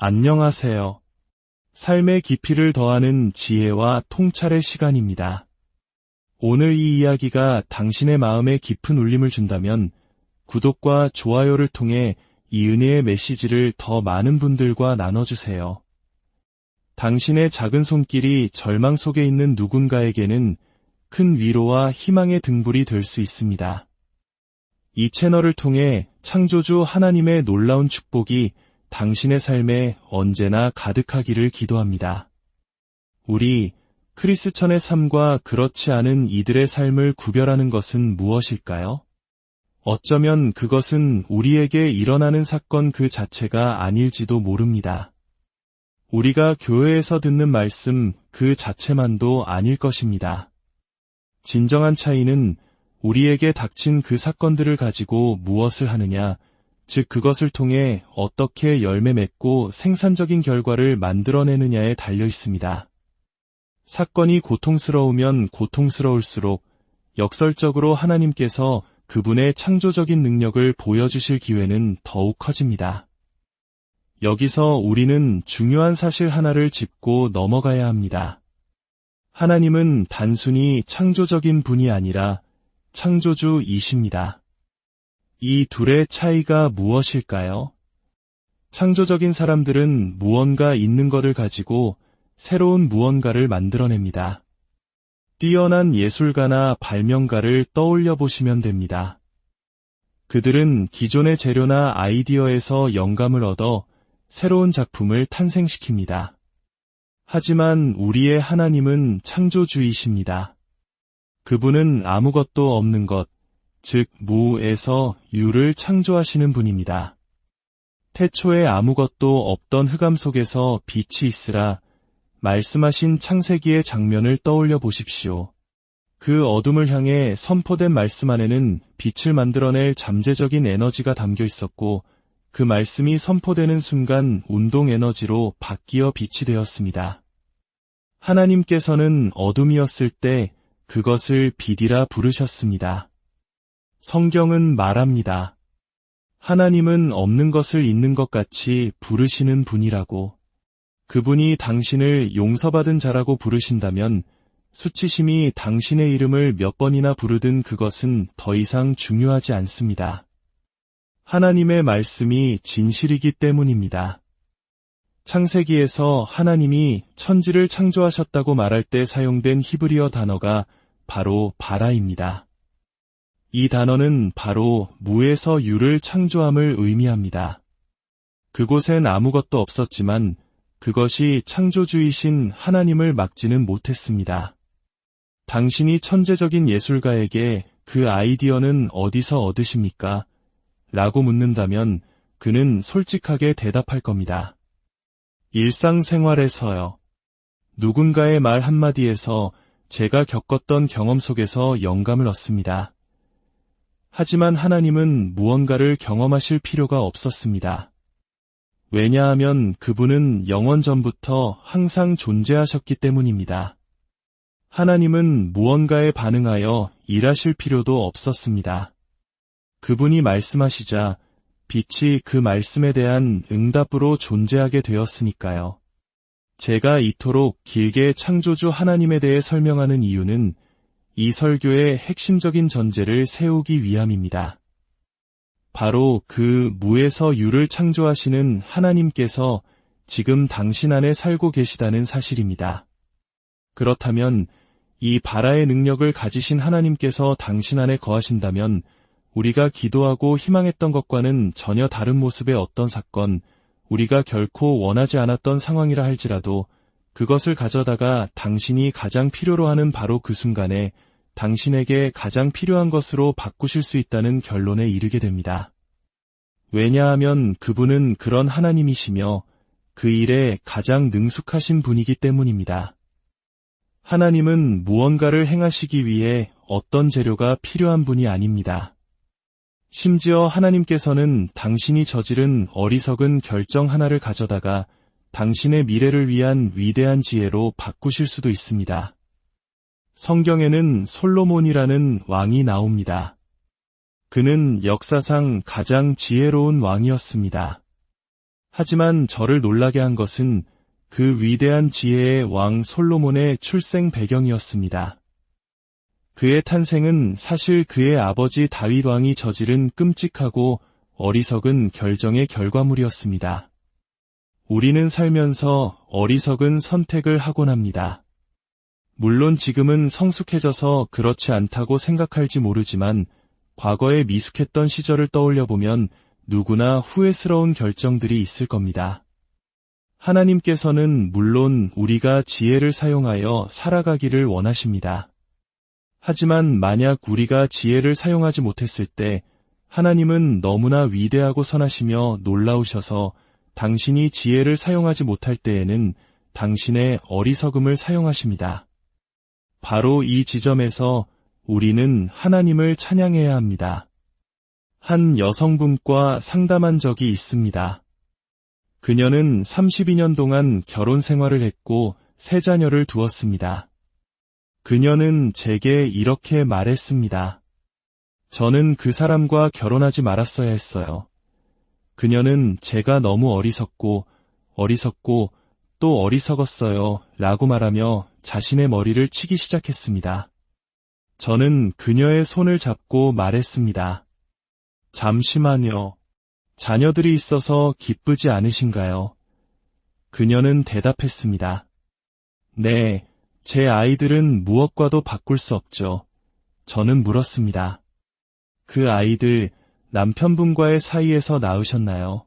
안녕하세요. 삶의 깊이를 더하는 지혜와 통찰의 시간입니다. 오늘 이 이야기가 당신의 마음에 깊은 울림을 준다면 구독과 좋아요를 통해 이 은혜의 메시지를 더 많은 분들과 나눠주세요. 당신의 작은 손길이 절망 속에 있는 누군가에게는 큰 위로와 희망의 등불이 될 수 있습니다. 이 채널을 통해 창조주 하나님의 놀라운 축복이 당신의 삶에 언제나 가득하기를 기도합니다. 우리 크리스천의 삶과 그렇지 않은 이들의 삶을 구별하는 것은 무엇일까요? 어쩌면 그것은 우리에게 일어나는 사건 그 자체가 아닐지도 모릅니다. 우리가 교회에서 듣는 말씀 그 자체만도 아닐 것입니다. 진정한 차이는 우리에게 닥친 그 사건들을 가지고 무엇을 하느냐, 즉 그것을 통해 어떻게 열매 맺고 생산적인 결과를 만들어내느냐에 달려 있습니다. 사건이 고통스러우면 고통스러울수록 역설적으로 하나님께서 그분의 창조적인 능력을 보여주실 기회는 더욱 커집니다. 여기서 우리는 중요한 사실 하나를 짚고 넘어가야 합니다. 하나님은 단순히 창조적인 분이 아니라 창조주이십니다. 이 둘의 차이가 무엇일까요? 창조적인 사람들은 무언가 있는 것을 가지고 새로운 무언가를 만들어냅니다. 뛰어난 예술가나 발명가를 떠올려 보시면 됩니다. 그들은 기존의 재료나 아이디어에서 영감을 얻어 새로운 작품을 탄생시킵니다. 하지만 우리의 하나님은 창조주이십니다. 그분은 아무것도 없는 것, 즉 무에서 유를 창조하시는 분입니다. 태초에 아무것도 없던 흑암 속에서 빛이 있으라 말씀하신 창세기의 장면을 떠올려 보십시오. 그 어둠을 향해 선포된 말씀 안에는 빛을 만들어낼 잠재적인 에너지가 담겨 있었고 그 말씀이 선포되는 순간 운동 에너지로 바뀌어 빛이 되었습니다. 하나님께서는 어둠이었을 때 그것을 빛이라 부르셨습니다. 성경은 말합니다. 하나님은 없는 것을 있는 것 같이 부르시는 분이라고. 그분이 당신을 용서받은 자라고 부르신다면 수치심이 당신의 이름을 몇 번이나 부르든 그것은 더 이상 중요하지 않습니다. 하나님의 말씀이 진실이기 때문입니다. 창세기에서 하나님이 천지를 창조하셨다고 말할 때 사용된 히브리어 단어가 바로 바라입니다. 이 단어는 바로 무에서 유를 창조함을 의미합니다. 그곳엔 아무것도 없었지만 그것이 창조주이신 하나님을 막지는 못했습니다. 당신이 천재적인 예술가에게 그 아이디어는 어디서 얻으십니까? 라고 묻는다면 그는 솔직하게 대답할 겁니다. 일상생활에서요. 누군가의 말 한마디에서 제가 겪었던 경험 속에서 영감을 얻습니다. 하지만 하나님은 무언가를 경험하실 필요가 없었습니다. 왜냐하면 그분은 영원 전부터 항상 존재하셨기 때문입니다. 하나님은 무언가에 반응하여 일하실 필요도 없었습니다. 그분이 말씀하시자 빛이 그 말씀에 대한 응답으로 존재하게 되었으니까요. 제가 이토록 길게 창조주 하나님에 대해 설명하는 이유는 이 설교의 핵심적인 전제를 세우기 위함입니다. 바로 그 무에서 유를 창조하시는 하나님께서 지금 당신 안에 살고 계시다는 사실입니다. 그렇다면 이 바라의 능력을 가지신 하나님께서 당신 안에 거하신다면 우리가 기도하고 희망했던 것과는 전혀 다른 모습의 어떤 사건, 우리가 결코 원하지 않았던 상황이라 할지라도 그것을 가져다가 당신이 가장 필요로 하는 바로 그 순간에 당신에게 가장 필요한 것으로 바꾸실 수 있다는 결론에 이르게 됩니다. 왜냐하면 그분은 그런 하나님이시며 그 일에 가장 능숙하신 분이기 때문입니다. 하나님은 무언가를 행하시기 위해 어떤 재료가 필요한 분이 아닙니다. 심지어 하나님께서는 당신이 저지른 어리석은 결정 하나를 가져다가 당신의 미래를 위한 위대한 지혜로 바꾸실 수도 있습니다. 성경에는 솔로몬이라는 왕이 나옵니다. 그는 역사상 가장 지혜로운 왕이었습니다. 하지만 저를 놀라게 한 것은 그 위대한 지혜의 왕 솔로몬의 출생 배경이었습니다. 그의 탄생은 사실 그의 아버지 다윗 왕이 저지른 끔찍하고 어리석은 결정의 결과물이었습니다. 우리는 살면서 어리석은 선택을 하곤 합니다. 물론 지금은 성숙해져서 그렇지 않다고 생각할지 모르지만 과거에 미숙했던 시절을 떠올려 보면 누구나 후회스러운 결정들이 있을 겁니다. 하나님께서는 물론 우리가 지혜를 사용하여 살아가기를 원하십니다. 하지만 만약 우리가 지혜를 사용하지 못했을 때 하나님은 너무나 위대하고 선하시며 놀라우셔서 당신이 지혜를 사용하지 못할 때에는 당신의 어리석음을 사용하십니다. 바로 이 지점에서 우리는 하나님을 찬양해야 합니다. 한 여성분과 상담한 적이 있습니다. 그녀는 32년 동안 결혼 생활을 했고 세 자녀를 두었습니다. 그녀는 제게 이렇게 말했습니다. 저는 그 사람과 결혼하지 말았어야 했어요. 그녀는 제가 너무 어리석고, 어리석고, 또 어리석었어요. 라고 말하며 자신의 머리를 치기 시작했습니다. 저는 그녀의 손을 잡고 말했습니다. 잠시만요. 자녀들이 있어서 기쁘지 않으신가요? 그녀는 대답했습니다. 네, 제 아이들은 무엇과도 바꿀 수 없죠. 저는 물었습니다. 그 아이들 남편분과의 사이에서 낳으셨나요?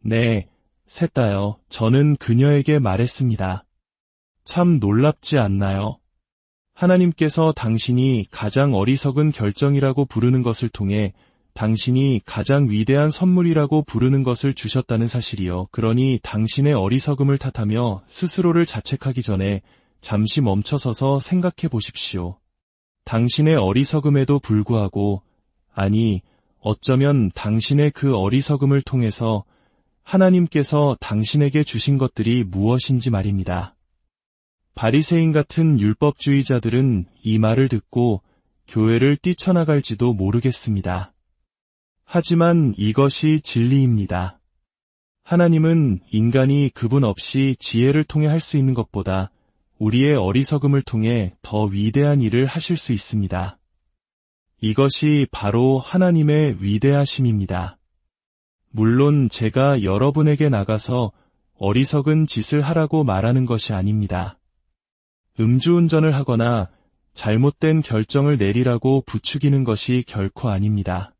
네, 셋 다요. 저는 그녀에게 말했습니다. 참 놀랍지 않나요? 하나님께서 당신이 가장 어리석은 결정이라고 부르는 것을 통해 당신이 가장 위대한 선물이라고 부르는 것을 주셨다는 사실이요. 그러니 당신의 어리석음을 탓하며 스스로를 자책하기 전에 잠시 멈춰서서 생각해 보십시오. 당신의 어리석음에도 불구하고, 아니, 어쩌면 당신의 그 어리석음을 통해서 하나님께서 당신에게 주신 것들이 무엇인지 말입니다. 바리새인 같은 율법주의자들은 이 말을 듣고 교회를 뛰쳐나갈지도 모르겠습니다. 하지만 이것이 진리입니다. 하나님은 인간이 그분 없이 지혜를 통해 할 수 있는 것보다 우리의 어리석음을 통해 더 위대한 일을 하실 수 있습니다. 이것이 바로 하나님의 위대하심입니다. 물론 제가 여러분에게 나가서 어리석은 짓을 하라고 말하는 것이 아닙니다. 음주운전을 하거나 잘못된 결정을 내리라고 부추기는 것이 결코 아닙니다.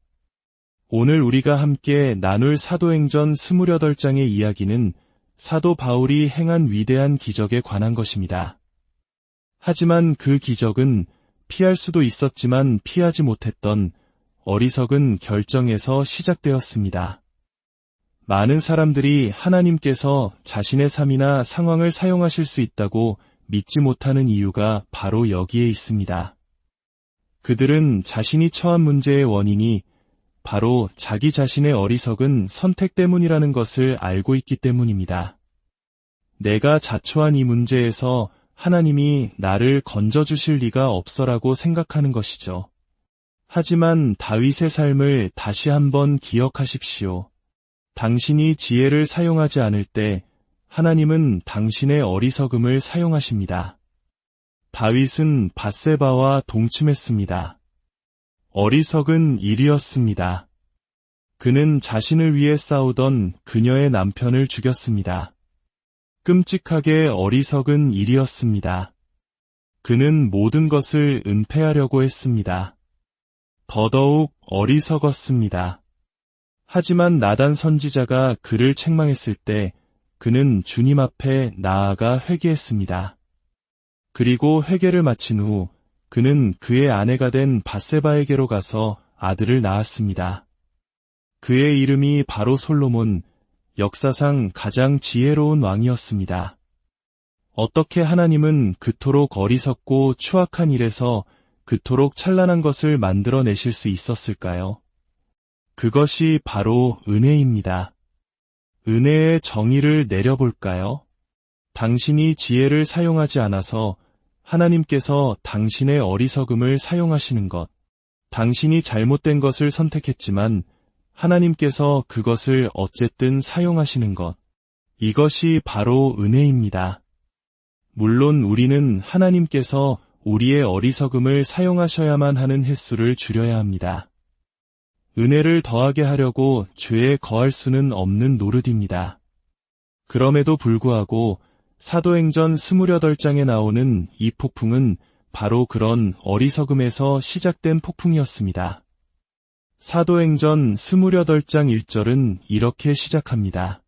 오늘 우리가 함께 나눌 사도행전 28장의 이야기는 사도 바울이 행한 위대한 기적에 관한 것입니다. 하지만 그 기적은 피할 수도 있었지만 피하지 못했던 어리석은 결정에서 시작되었습니다. 많은 사람들이 하나님께서 자신의 삶이나 상황을 사용하실 수 있다고 믿지 못하는 이유가 바로 여기에 있습니다. 그들은 자신이 처한 문제의 원인이 바로 자기 자신의 어리석은 선택 때문이라는 것을 알고 있기 때문입니다. 내가 자초한 이 문제에서 하나님이 나를 건져주실 리가 없어라고 생각하는 것이죠. 하지만 다윗의 삶을 다시 한번 기억하십시오. 당신이 지혜를 사용하지 않을 때 하나님은 당신의 어리석음을 사용하십니다. 다윗은 바세바와 동침했습니다. 어리석은 일이었습니다. 그는 자신을 위해 싸우던 그녀의 남편을 죽였습니다. 끔찍하게 어리석은 일이었습니다. 그는 모든 것을 은폐하려고 했습니다. 더더욱 어리석었습니다. 하지만 나단 선지자가 그를 책망했을 때 그는 주님 앞에 나아가 회개했습니다. 그리고 회개를 마친 후 그는 그의 아내가 된 바세바에게로 가서 아들을 낳았습니다. 그의 이름이 바로 솔로몬, 역사상 가장 지혜로운 왕이었습니다. 어떻게 하나님은 그토록 어리석고 추악한 일에서 그토록 찬란한 것을 만들어내실 수 있었을까요? 그것이 바로 은혜입니다. 은혜의 정의를 내려볼까요? 당신이 지혜를 사용하지 않아서 하나님께서 당신의 어리석음을 사용하시는 것, 당신이 잘못된 것을 선택했지만 하나님께서 그것을 어쨌든 사용하시는 것. 이것이 바로 은혜입니다. 물론 우리는 하나님께서 우리의 어리석음을 사용하셔야만 하는 횟수를 줄여야 합니다. 은혜를 더하게 하려고 죄에 거할 수는 없는 노릇입니다. 그럼에도 불구하고 사도행전 28장에 나오는 이 폭풍은 바로 그런 어리석음에서 시작된 폭풍이었습니다. 사도행전 28장 1절은 이렇게 시작합니다.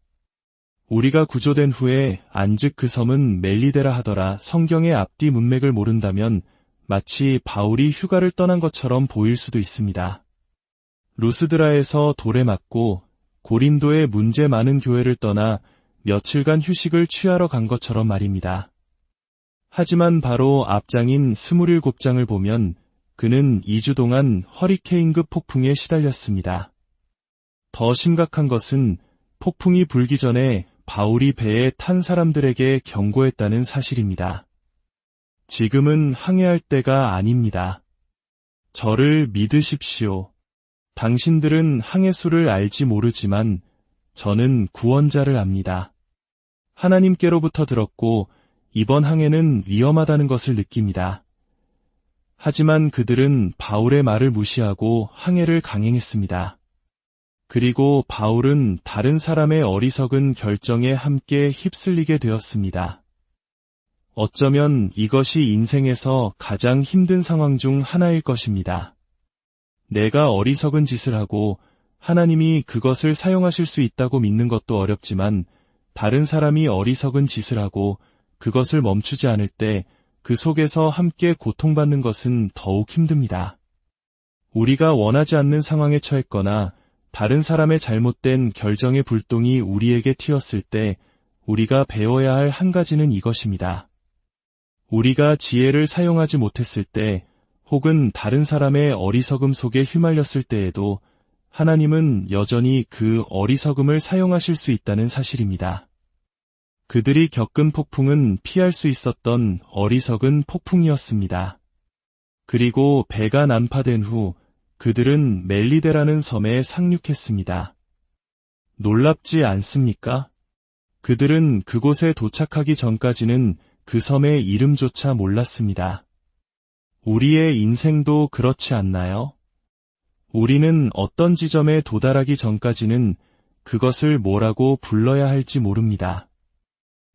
우리가 구조된 후에 안즉 그 섬은 멜리데라 하더라 성경의 앞뒤 문맥을 모른다면 마치 바울이 휴가를 떠난 것처럼 보일 수도 있습니다. 루스드라에서 돌에 맞고 고린도의 문제 많은 교회를 떠나 며칠간 휴식을 취하러 간 것처럼 말입니다. 하지만 바로 앞장인 27장을 보면 그는 2주 동안 허리케인급 폭풍에 시달렸습니다. 더 심각한 것은 폭풍이 불기 전에 바울이 배에 탄 사람들에게 경고했다는 사실입니다. 지금은 항해할 때가 아닙니다. 저를 믿으십시오. 당신들은 항해수를 알지 모르지만 저는 구원자를 압니다. 하나님께로부터 들었고 이번 항해는 위험하다는 것을 느낍니다. 하지만 그들은 바울의 말을 무시하고 항해를 강행했습니다. 그리고 바울은 다른 사람의 어리석은 결정에 함께 휩쓸리게 되었습니다. 어쩌면 이것이 인생에서 가장 힘든 상황 중 하나일 것입니다. 내가 어리석은 짓을 하고 하나님이 그것을 사용하실 수 있다고 믿는 것도 어렵지만 다른 사람이 어리석은 짓을 하고 그것을 멈추지 않을 때 그 속에서 함께 고통받는 것은 더욱 힘듭니다. 우리가 원하지 않는 상황에 처했거나 다른 사람의 잘못된 결정의 불똥이 우리에게 튀었을 때 우리가 배워야 할 한 가지는 이것입니다. 우리가 지혜를 사용하지 못했을 때 혹은 다른 사람의 어리석음 속에 휘말렸을 때에도 하나님은 여전히 그 어리석음을 사용하실 수 있다는 사실입니다. 그들이 겪은 폭풍은 피할 수 있었던 어리석은 폭풍이었습니다. 그리고 배가 난파된 후 그들은 멜리데라는 섬에 상륙했습니다. 놀랍지 않습니까? 그들은 그곳에 도착하기 전까지는 그 섬의 이름조차 몰랐습니다. 우리의 인생도 그렇지 않나요? 우리는 어떤 지점에 도달하기 전까지는 그것을 뭐라고 불러야 할지 모릅니다.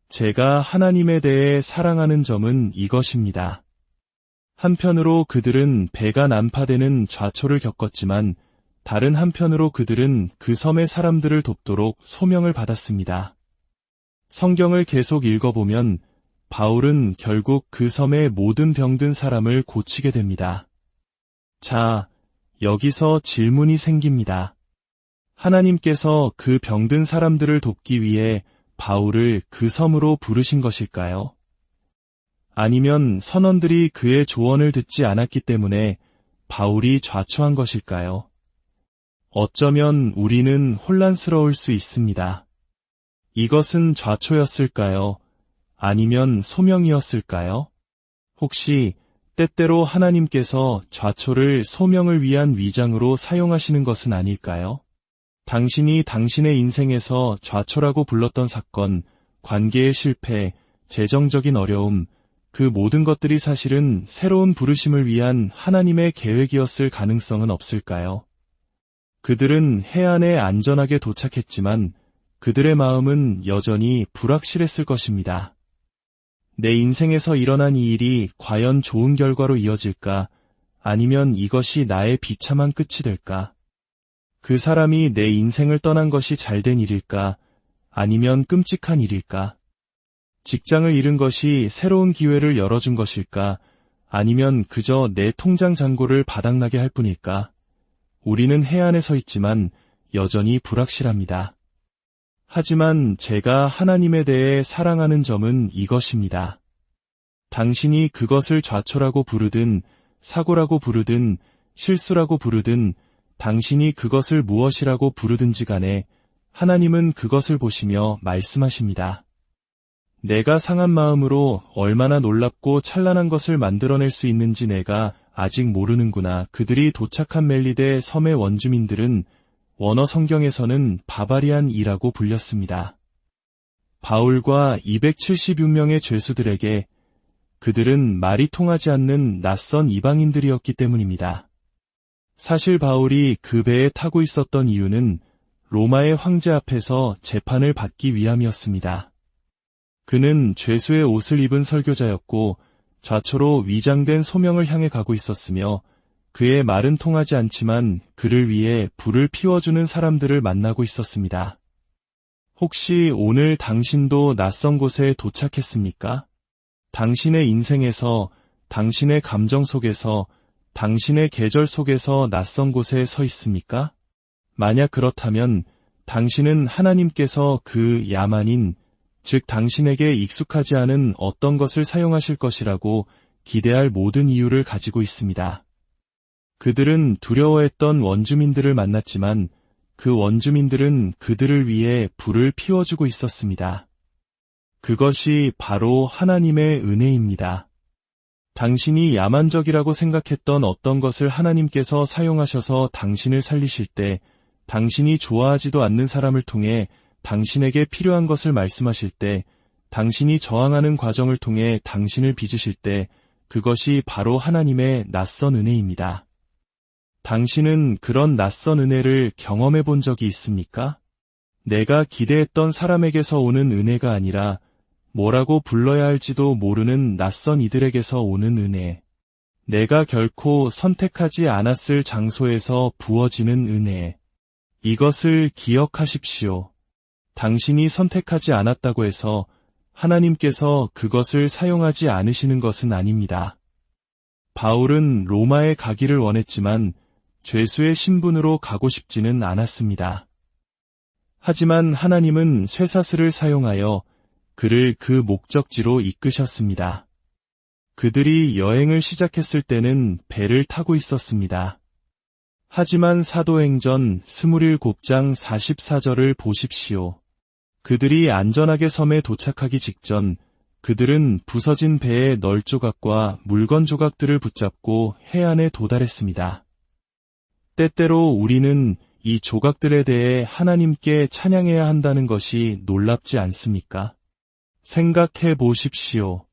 제가 하나님에 대해 사랑하는 점은 이것입니다. 한편으로 그들은 배가 난파되는 좌초를 겪었지만 다른 한편으로 그들은 그 섬의 사람들을 돕도록 소명을 받았습니다. 성경을 계속 읽어보면 바울은 결국 그 섬의 모든 병든 사람을 고치게 됩니다. 자, 여기서 질문이 생깁니다. 하나님께서 그 병든 사람들을 돕기 위해 바울을 그 섬으로 부르신 것일까요? 아니면 선원들이 그의 조언을 듣지 않았기 때문에 바울이 좌초한 것일까요? 어쩌면 우리는 혼란스러울 수 있습니다. 이것은 좌초였을까요? 아니면 소명이었을까요? 혹시 때때로 하나님께서 좌초를 소명을 위한 위장으로 사용하시는 것은 아닐까요? 당신이 당신의 인생에서 좌초라고 불렀던 사건, 관계의 실패, 재정적인 어려움, 그 모든 것들이 사실은 새로운 부르심을 위한 하나님의 계획이었을 가능성은 없을까요? 그들은 해안에 안전하게 도착했지만 그들의 마음은 여전히 불확실했을 것입니다. 내 인생에서 일어난 이 일이 과연 좋은 결과로 이어질까? 아니면 이것이 나의 비참한 끝이 될까? 그 사람이 내 인생을 떠난 것이 잘된 일일까? 아니면 끔찍한 일일까? 직장을 잃은 것이 새로운 기회를 열어준 것일까? 아니면 그저 내 통장 잔고를 바닥나게 할 뿐일까? 우리는 해안에 서 있지만 여전히 불확실합니다. 하지만 제가 하나님에 대해 사랑하는 점은 이것입니다. 당신이 그것을 좌초라고 부르든 사고라고 부르든 실수라고 부르든 당신이 그것을 무엇이라고 부르든지 간에 하나님은 그것을 보시며 말씀하십니다. 내가 상한 마음으로 얼마나 놀랍고 찬란한 것을 만들어낼 수 있는지 내가 아직 모르는구나. 그들이 도착한 멜리데 섬의 원주민들은 원어 성경에서는 바바리안이라고 불렸습니다. 바울과 276명의 죄수들에게 그들은 말이 통하지 않는 낯선 이방인들이었기 때문입니다. 사실 바울이 그 배에 타고 있었던 이유는 로마의 황제 앞에서 재판을 받기 위함이었습니다. 그는 죄수의 옷을 입은 설교자였고 좌초로 위장된 소명을 향해 가고 있었으며 그의 말은 통하지 않지만 그를 위해 불을 피워주는 사람들을 만나고 있었습니다. 혹시 오늘 당신도 낯선 곳에 도착했습니까? 당신의 인생에서, 당신의 감정 속에서, 당신의 계절 속에서 낯선 곳에 서 있습니까? 만약 그렇다면 당신은 하나님께서 그 야만인, 즉 당신에게 익숙하지 않은 어떤 것을 사용하실 것이라고 기대할 모든 이유를 가지고 있습니다. 그들은 두려워했던 원주민들을 만났지만 그 원주민들은 그들을 위해 불을 피워주고 있었습니다. 그것이 바로 하나님의 은혜입니다. 당신이 야만적이라고 생각했던 어떤 것을 하나님께서 사용하셔서 당신을 살리실 때 당신이 좋아하지도 않는 사람을 통해 당신에게 필요한 것을 말씀하실 때, 당신이 저항하는 과정을 통해 당신을 빚으실 때, 그것이 바로 하나님의 낯선 은혜입니다. 당신은 그런 낯선 은혜를 경험해 본 적이 있습니까? 내가 기대했던 사람에게서 오는 은혜가 아니라 뭐라고 불러야 할지도 모르는 낯선 이들에게서 오는 은혜. 내가 결코 선택하지 않았을 장소에서 부어지는 은혜. 이것을 기억하십시오. 당신이 선택하지 않았다고 해서 하나님께서 그것을 사용하지 않으시는 것은 아닙니다. 바울은 로마에 가기를 원했지만 죄수의 신분으로 가고 싶지는 않았습니다. 하지만 하나님은 쇠사슬을 사용하여 그를 그 목적지로 이끄셨습니다. 그들이 여행을 시작했을 때는 배를 타고 있었습니다. 하지만 사도행전 27장 44절을 보십시오. 그들이 안전하게 섬에 도착하기 직전 그들은 부서진 배의 널 조각과 물건 조각들을 붙잡고 해안에 도달했습니다. 때때로 우리는 이 조각들에 대해 하나님께 찬양해야 한다는 것이 놀랍지 않습니까? 생각해 보십시오.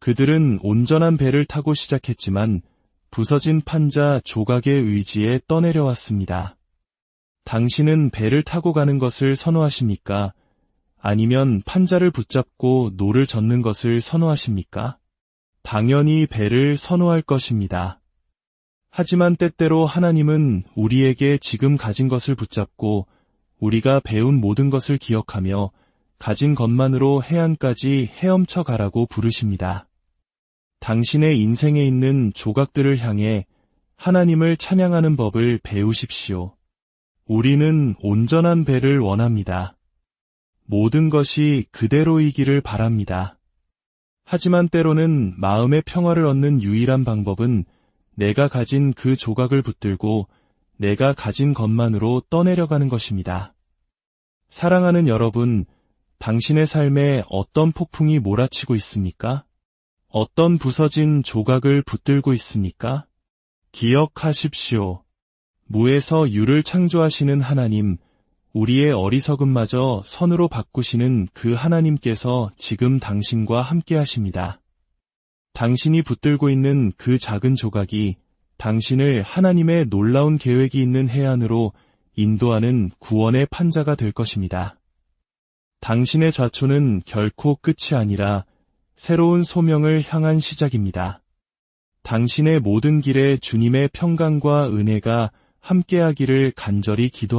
그들은 온전한 배를 타고 시작했지만 부서진 판자 조각의 의지에 떠내려왔습니다. 당신은 배를 타고 가는 것을 선호하십니까? 아니면 판자를 붙잡고 노를 젓는 것을 선호하십니까? 당연히 배를 선호할 것입니다. 하지만 때때로 하나님은 우리에게 지금 가진 것을 붙잡고 우리가 배운 모든 것을 기억하며 가진 것만으로 해안까지 헤엄쳐 가라고 부르십니다. 당신의 인생에 있는 조각들을 향해 하나님을 찬양하는 법을 배우십시오. 우리는 온전한 배를 원합니다. 모든 것이 그대로이기를 바랍니다. 하지만 때로는 마음의 평화를 얻는 유일한 방법은 내가 가진 그 조각을 붙들고 내가 가진 것만으로 떠내려가는 것입니다. 사랑하는 여러분, 당신의 삶에 어떤 폭풍이 몰아치고 있습니까? 어떤 부서진 조각을 붙들고 있습니까? 기억하십시오. 무에서 유를 창조하시는 하나님, 우리의 어리석음마저 선으로 바꾸시는 그 하나님께서 지금 당신과 함께 하십니다. 당신이 붙들고 있는 그 작은 조각이 당신을 하나님의 놀라운 계획이 있는 해안으로 인도하는 구원의 판자가 될 것입니다. 당신의 좌초는 결코 끝이 아니라 새로운 소명을 향한 시작입니다. 당신의 모든 길에 주님의 평강과 은혜가 함께하기를 간절히 기도합니다.